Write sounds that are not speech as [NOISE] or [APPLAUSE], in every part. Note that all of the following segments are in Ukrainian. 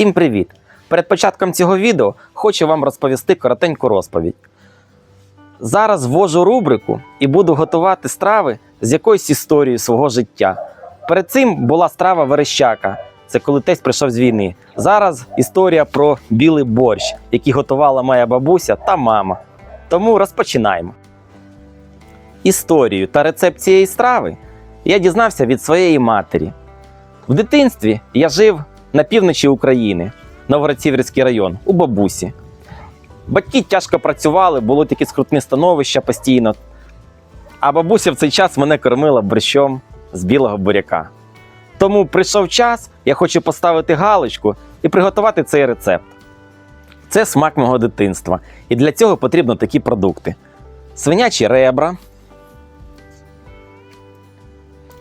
Всім привіт! Перед початком цього відео хочу вам розповісти коротеньку розповідь. Зараз ввожу рубрику і буду готувати страви з якоюсь історією свого життя. Перед цим була страва верещака. Це коли тесть прийшов з війни. Зараз історія про білий борщ, який готувала моя бабуся та мама. Тому розпочинаємо. Історію та рецепт цієї страви я дізнався від своєї матері. В дитинстві я жив на півночі України, Новгород-Сіверський район, у бабусі. Батьки тяжко працювали, було таке скрутне становище постійно. А бабуся в цей час мене кормила борщом з білого буряка. Тому прийшов час, я хочу поставити галочку і приготувати цей рецепт. Це смак мого дитинства. І для цього потрібно такі продукти: свинячі ребра.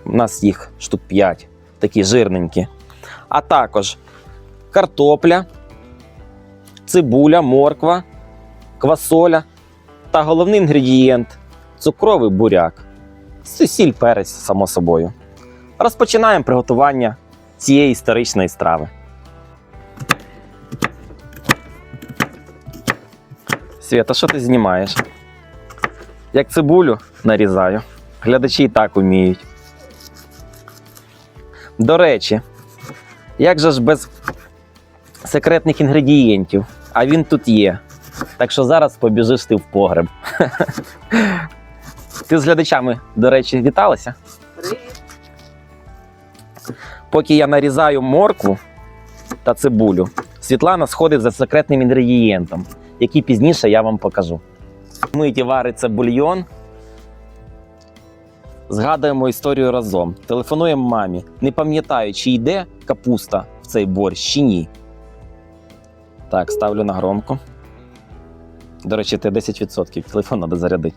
У нас їх штук 5, такі жирненькі. А також картопля, цибуля, морква, квасоля та головний інгредієнт цукровий буряк. Сіль перець, само собою. Розпочинаємо приготування цієї історичної страви. Свята, що ти знімаєш? Як цибулю нарізаю. Глядачі і так вміють. До речі, як же ж без секретних інгредієнтів? А він тут є. Так що зараз побіжиш ти в погреб. [LAUGHS] Ти з глядачами, до речі, віталася? Поки я нарізаю моркву та цибулю, Світлана сходить за секретним інгредієнтом, який пізніше я вам покажу. Миті вариться бульйон. Згадуємо історію разом. Телефонуємо мамі. Не пам'ятаю, чи йде капуста в цей борщ, чи ні. Так, ставлю на громко. До речі, ти 10%. Телефон треба зарядити.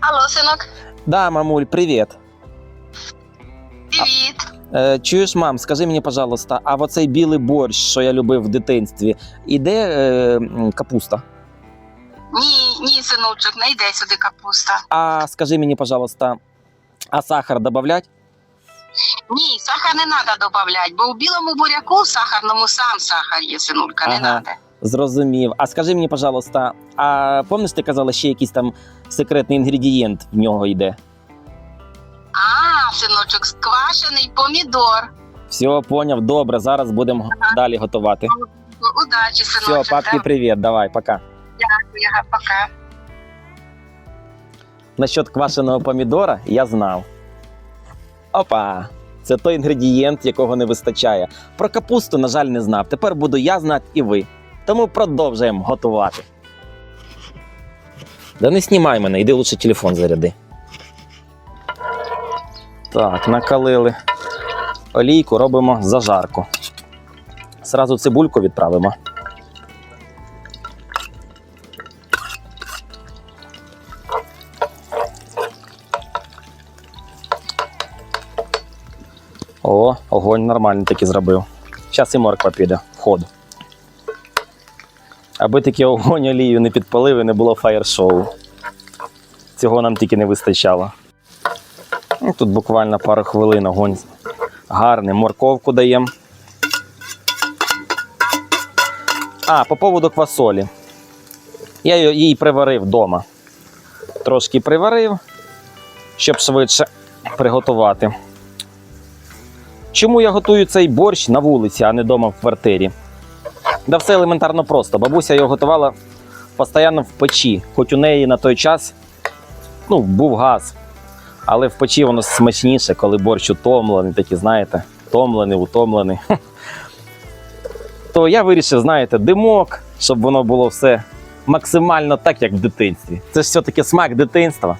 Алло, синок, Да, мамуль, привіт. привіт. Е, чуєш, мам, скажи мені, пожалуйста, а в оцей білий борщ, що я любив в дитинстві, іде е, капуста? Ні, ні, синочок, не йде сюди капуста. А скажи мені, пожалуйста, а сахар добавлять? Ні, сахар не треба додавати, бо у білому буряку сахарному сам сахар є, синулька, не Ага. Зрозумів. А скажи мені, пожалуйста, а пам'ятаєш, ти казала, ще якийсь там секретний інгредієнт в нього йде? А, синочок, сквашений помідор. Все, поняв, добре, зараз будемо далі готувати. Удачі, Все, синочок. папки, привіт, давай, пока. Дякую, пока. Насчет квашеного помідора я знав. Опа! Це той інгредієнт, якого не вистачає. Про капусту, на жаль, не знав. Тепер буду я знати і ви. Тому продовжуємо готувати. Да не знімай мене, іди лучше телефон заряди. Так, накалили олійку, робимо зажарку. Зразу цибульку відправимо. Огонь нормальний таки зробив. Зараз і морква піде в ход. Аби таки огонь олію не підпалив і не було фаєр-шоу. Цього нам тільки не вистачало. Ну, тут буквально пару хвилин огонь гарний. Морковку даємо. А, по поводу квасолі. Я її приварив вдома. Трошки приварив, щоб швидше приготувати. Чому я готую цей борщ на вулиці, а не вдома в квартирі? Да все елементарно просто. Бабуся його готувала постійно в печі, хоч у неї на той час ну, був газ. Але в печі воно смачніше, коли борщ утомлений, такий, знаєте, втомлений, утомлений. [LAUGHS] То я вирішив, знаєте, димок, щоб воно було все максимально так, як в дитинстві. Це ж все-таки смак дитинства.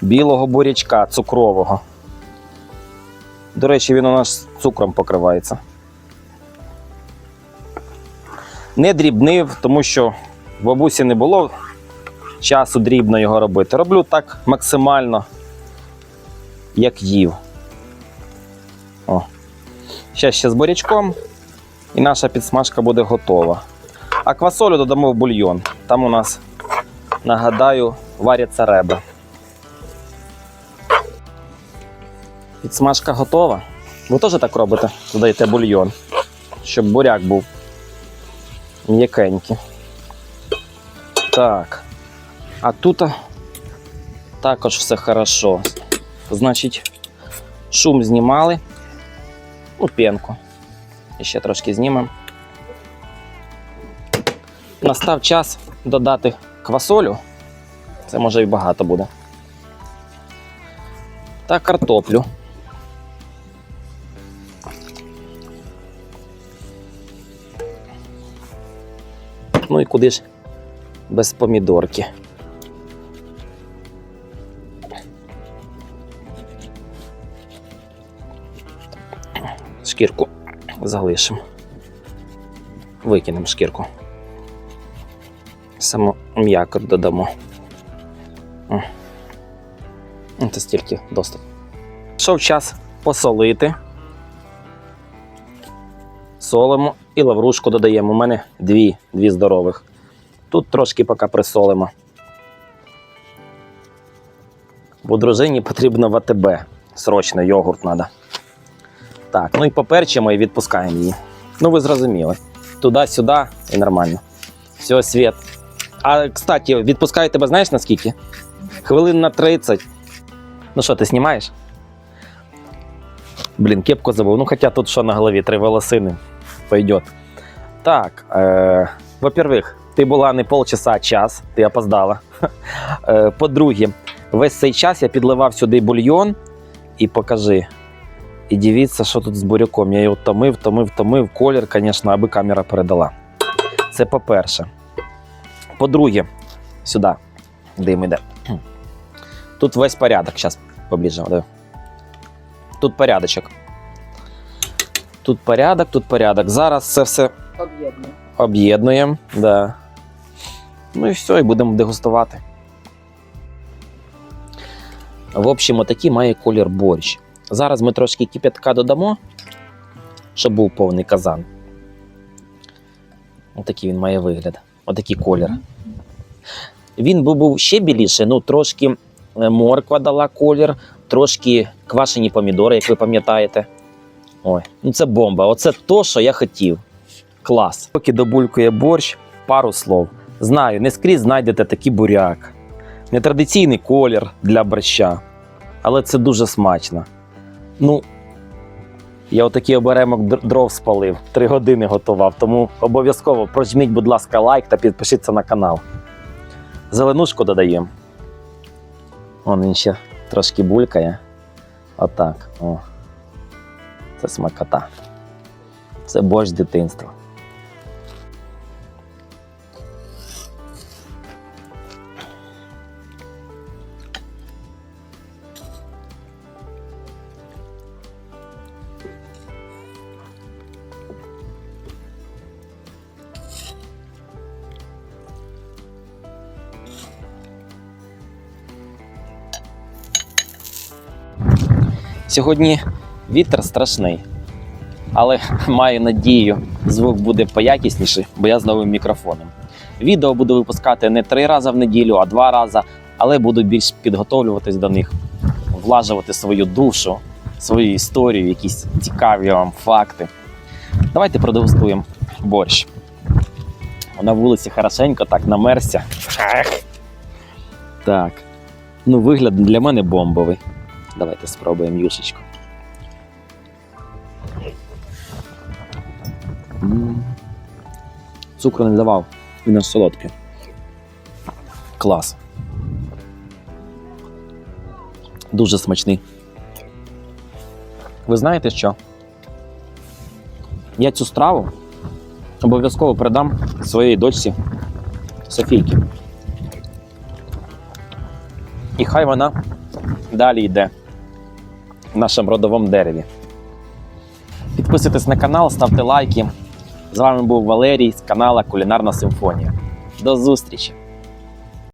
Білого бурячка, цукрового. До речі, він у нас цукром покривається. Не дрібнив, тому що бабусі не було часу дрібно його робити. Роблю так максимально, як їв. О. Ще ще з бурячком, і наша підсмажка буде готова. А квасолю додамо в бульйон. Там у нас, нагадаю, варяться ребра. Підсмажка готова. Ви теж так робите? Додаєте бульйон. щоб буряк був м'якенький. Так. А тут також все хорошо. Значить, шум знімали. Ну, пенку. І ще трошки знімемо. Настав час додати квасолю. Це може і багато буде. Та картоплю. Ну і куди ж без помідорки. Шкірку залишимо. Викинемо шкірку. Само м'яко додамо. Це стільки доступ. Пішов час посолити. Солимо і лаврушку додаємо. У мене дві, дві здорових. Тут трошки поки присолимо. Бо дружині потрібно в АТБ. Срочно йогурт треба. Так, ну і поперчимо і відпускаємо її. Ну, ви зрозуміли. Туди-сюди і нормально. Все, світ. А, кстати, відпускаю тебе знаєш на скільки? Хвилин на 30. Ну що, ти знімаєш? Блін, кепку забув. Ну, хоча тут що на голові, три волосини. Пойдет. Так, е, во-первых, ти була не полчаса, а час, ти опоздала. Е, [LAUGHS] по-друге, весь цей час я підливав сюди бульйон і покажи. І дивіться, що тут з буряком. Я його томив, томив, томив. Колір, звісно, аби камера передала. Це по-перше. По-друге, сюди дим іде. Тут весь порядок. Зараз поближе. Тут порядочок. Тут порядок, тут порядок. Зараз це все Об'єднує. об'єднуємо. Да. Ну і все, і будемо дегустувати. В общем, отакий має колір борщ. Зараз ми трошки кип'ятка додамо, щоб був повний казан. Отакий він має вигляд. Отакий колір. Він би був ще біліше, ну трошки е, морква дала колір, трошки квашені помідори, як ви пам'ятаєте. Ой, ну це бомба. Оце то, що я хотів. Клас. Поки добулькує борщ, пару слов. Знаю, не скрізь знайдете такий буряк. Нетрадиційний колір для борща. Але це дуже смачно. Ну, я отакий оберемок дров спалив, три години готував, тому обов'язково прожміть, будь ласка, лайк та підпишіться на канал. Зеленушку додаємо. Вон він ще трошки булькає. Отак. О. Це смакота. Це борщ дитинства. Сьогодні вітер страшний, але [LAUGHS] маю надію, звук буде поякісніший, бо я з новим мікрофоном. Відео буду випускати не три рази в неділю, а два рази, але буду більш підготовлюватись до них, влажувати свою душу, свою історію, якісь цікаві вам факти. Давайте продегустуємо борщ. На вулиці хорошенько так намерся. Так. Ну, вигляд для мене бомбовий. Давайте спробуємо юшечку. Цукру не давав, він аж солодкий. Клас. Дуже смачний. Ви знаєте що? Я цю страву обов'язково передам своїй дочці Софійці. І хай вона далі йде в нашому родовому дереві. Підписуйтесь на канал, ставте лайки. З вами був Валерій з канала Кулінарна Симфонія. До зустрічі!